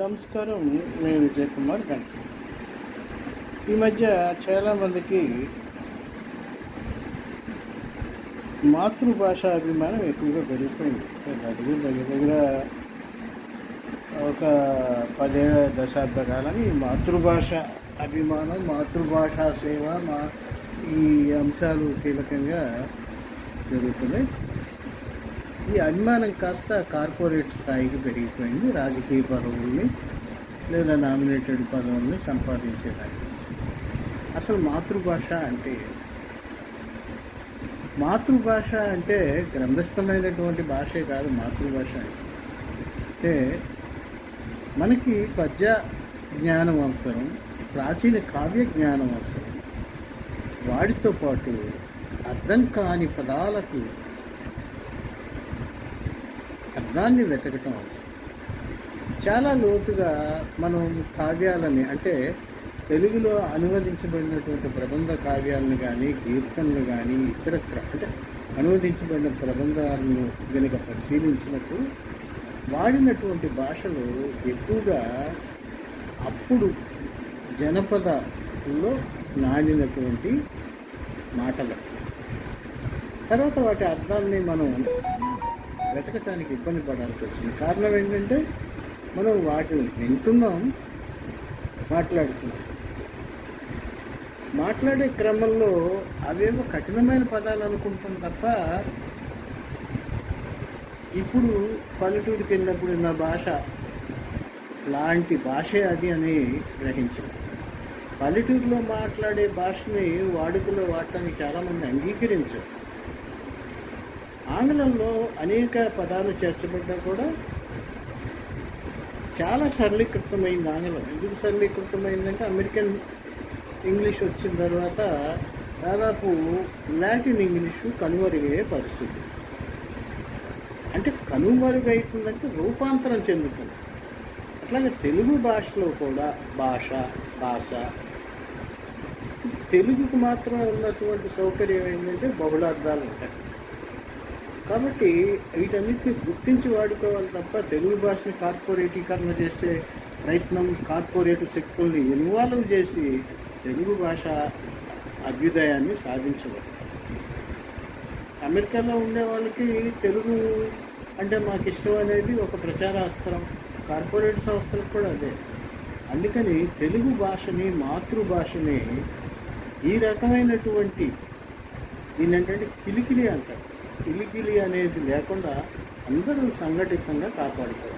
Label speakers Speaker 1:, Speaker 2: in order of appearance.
Speaker 1: నమస్కారం నేను విజయ్ కుమార్ గంట. ఈ మధ్య చాలామందికి మాతృభాష అభిమానం ఎక్కువగా పెరిగిపోయింది. దగ్గర దగ్గర దగ్గర ఒక పదేళ్ళ దశాబ్ద కాలం ఈ మాతృభాష అభిమానం మాతృభాష సేవ మా ఈ అంశాలు కీలకంగా జరుగుతున్నాయి. ఈ అభిమానం కాస్త కార్పొరేట్ స్థాయికి పెరిగిపోయింది. రాజకీయ పదవుల్ని లేదా నామినేటెడ్ పదవుల్ని సంపాదించేదానికి అసలు మాతృభాష అంటే మాతృభాష అంటే గ్రంథస్థమైనటువంటి భాషే కాదు మాతృభాష అంటే. అంటే మనకి పద్య జ్ఞానం అవసరం ప్రాచీన కావ్య జ్ఞానం అవసరం. వాటితో పాటు అర్థం కాని పదాలకు దాన్ని వెతకటం అవసరం. చాలా లోతుగా మనం కావ్యాలని అంటే తెలుగులో అనువదించబడినటువంటి ప్రబంధ కావ్యాలను కానీ కీర్తనలు కానీ ఇతర అంటే అనువదించబడిన ప్రబంధాలను కనుక పరిశీలించినప్పుడు వాడినటువంటి భాషలు ఎక్కువగా అప్పుడు జనపదలో నాడినటువంటి మాటలు. తర్వాత వాటి అర్థాన్ని మనం వెతకటానికి ఇబ్బంది పడాల్సి వచ్చింది. కారణం ఏంటంటే మనం వాటిని వింటున్నాం మాట్లాడుతున్నాం. మాట్లాడే క్రమంలో అవేవో కఠినమైన పదాలు అనుకుంటాం తప్ప ఇప్పుడు పల్లెటూరికి వెళ్ళినప్పుడు నా భాష లాంటి భాషే అది అని గ్రహించింది పల్లెటూరులో మాట్లాడే భాషని వాడుకలో వాడటానికి చాలామంది అంగీకరించారు. ఆంగ్లంలో అనేక పదాలు చేర్చబడ్డా కూడా చాలా సరళీకృతమైంది ఆంగ్లం. ఎందుకు సరళీకృతమైందంటే అమెరికన్ ఇంగ్లీష్ వచ్చిన తర్వాత దాదాపు లాటిన్ ఇంగ్లీషు కనుమరుగయ్యే పరిస్థితి. అంటే కనుమరుగైతుందంటే రూపాంతరం చెందుతుంది. అట్లాగే తెలుగు భాషలో కూడా భాష భాష. తెలుగుకు మాత్రం ఉన్నటువంటి సౌకర్యం ఏంటంటే బహుళార్థాలు ఉంటాయి. కాబట్టి వీటన్నిటిని గుర్తించి వాడుకోవాలి తప్ప తెలుగు భాషని కార్పొరేటీకరణ చేసే ప్రయత్నం కార్పొరేట్ శక్తుల్ని ఇన్వాల్వ్ చేసి తెలుగు భాష అభ్యుదయాన్ని సాధించవచ్చు అమెరికాలో ఉండే వాళ్ళకి తెలుగు అంటే మాకు ఇష్టం అనేది ఒక ప్రచారాస్త్రం కార్పొరేట్ సంస్థలకు కూడా అదే. అందుకని తెలుగు భాషని మాతృభాషని ఈ రకమైనటువంటి దీని ఏంటంటే కిలికిలి అంటారు. కిలికిలి అనేది లేకుండా అందరూ సంఘటితంగా కాపాడుతారు